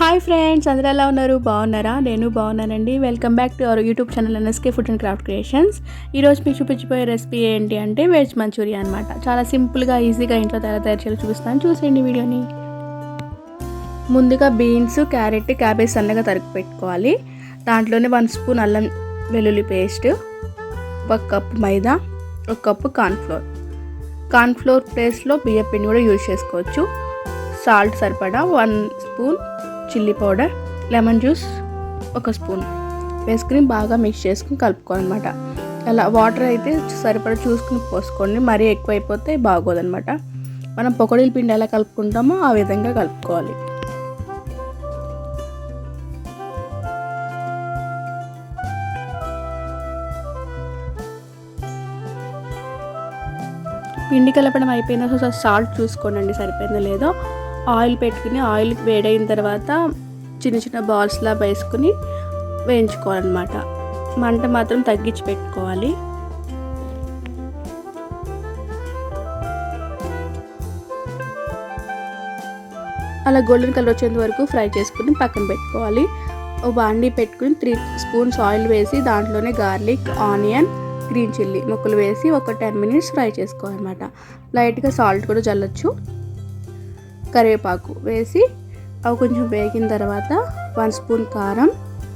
Hi friends అందరూ ఎలా ఉన్నారు? బాగున్నారా? నేను బాగున్నానండి. Welcome back to our YouTube channel NSK food and craft creations. ఈరోజు మీకు చూపించిపోయే రెసిపీ ఏంటి అంటే వెజ్ మంచూరియా అనమాట చాలా సింపుల్గా ఈజీగా ఇంట్లో తయారు తయారు చేయాలి చూపిస్తాను. చూసేయండి వీడియోని. ముందుగా బీన్స్ క్యారెట్ క్యాబేజ్ సన్నగా తరుగు పెట్టుకోవాలి. దాంట్లోనే వన్ స్పూన్ అల్లం వెల్లుల్లి పేస్ట్ ఒక కప్ మైదా ఒక కప్పు కార్న్ఫ్లోర్. కార్న్ఫ్లోర్ ప్లేస్లో బియ్య పిండి కూడా యూజ్ చేసుకోవచ్చు. సాల్ట్ సరిపడా one spoon chilli powder lemon juice ఒక స్పూన్. వేసుకుని బాగా మిక్స్ చేసుకుని కలుపుకోవాలన్నమాట. అలా వాటర్ అయితే సరిపడా చూసుకుని పోసుకోండి. మరీ ఎక్కువ అయిపోతే బాగోదన్నమాట. మనం పకోడీల పిండి ఎలా కలుపుకుంటామో ఆ విధంగా కలుపుకోవాలి. పిండి కలపడం అయిపోయిన సాల్ట్ చూసుకోండి సరిపోయిందో లేదో. ఆయిల్ పెట్టుకుని ఆయిల్ వేడైన తర్వాత చిన్న చిన్న బాల్స్లా వేసుకుని వేయించుకోవాలన్నమాట. మంట మాత్రం తగ్గించి పెట్టుకోవాలి. అలా గోల్డెన్ కలర్ వచ్చేంత వరకు ఫ్రై చేసుకుని పక్కన పెట్టుకోవాలి. ఓ బాండీ పెట్టుకుని త్రీ స్పూన్స్ ఆయిల్ వేసి దాంట్లోనే గార్లిక్ ఆనియన్ గ్రీన్ చిల్లీ ముక్కలు వేసి ఒక టెన్ మినిట్స్ ఫ్రై చేసుకోవాలన్నమాట. లైట్గా సాల్ట్ కూడా చల్లొచ్చు కరివేపాకు వేసి అవి కొంచెం వేగిన తర్వాత వన్ స్పూన్ కారం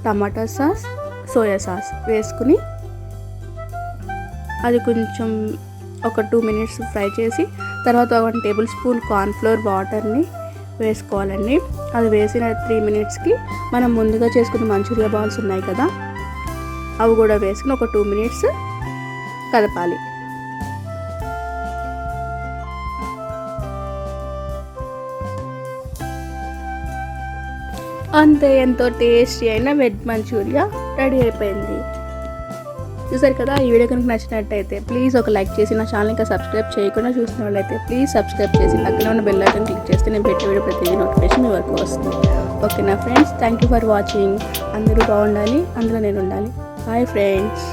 టమాటా సాస్ సోయా సాస్ వేసుకుని అది కొంచెం ఒక టూ మినిట్స్ ఫ్రై చేసి తర్వాత వన్ టేబుల్ స్పూన్ కార్న్ఫ్లోర్ వాటర్ని వేసుకోవాలండి. అది వేసిన త్రీ మినిట్స్కి మనం ముందుగా చేసుకున్న మంచూరియా బాల్స్ ఉన్నాయి కదా అవి కూడా వేసుకుని ఒక టూ మినిట్స్ కదపాలి అంతే ఎంతో టేస్టీ అయిన వెజ్ మంచూరియా రెడీ అయిపోయింది. చూసారు కదా ఈ వీడియో కనుక నచ్చినట్టయితే ప్లీజ్ ఒక లైక్ చేసి నా ఛానల్ ఇంకా సబ్స్క్రైబ్ చేయకుండా చూసిన వాళ్ళైతే ప్లీజ్ సబ్స్క్రైబ్ చేసి పక్కన ఉన్న బెల్ ఐకన్ క్లిక్ చేస్తే నేను పెట్టే వీడియో ప్రతి నోటిఫికేషన్ మీ వరకు వస్తుంది. ఓకే నా friends thank you for watching అందరూ బాగుండాలి అందులో నేను ఉండాలి. Bye friends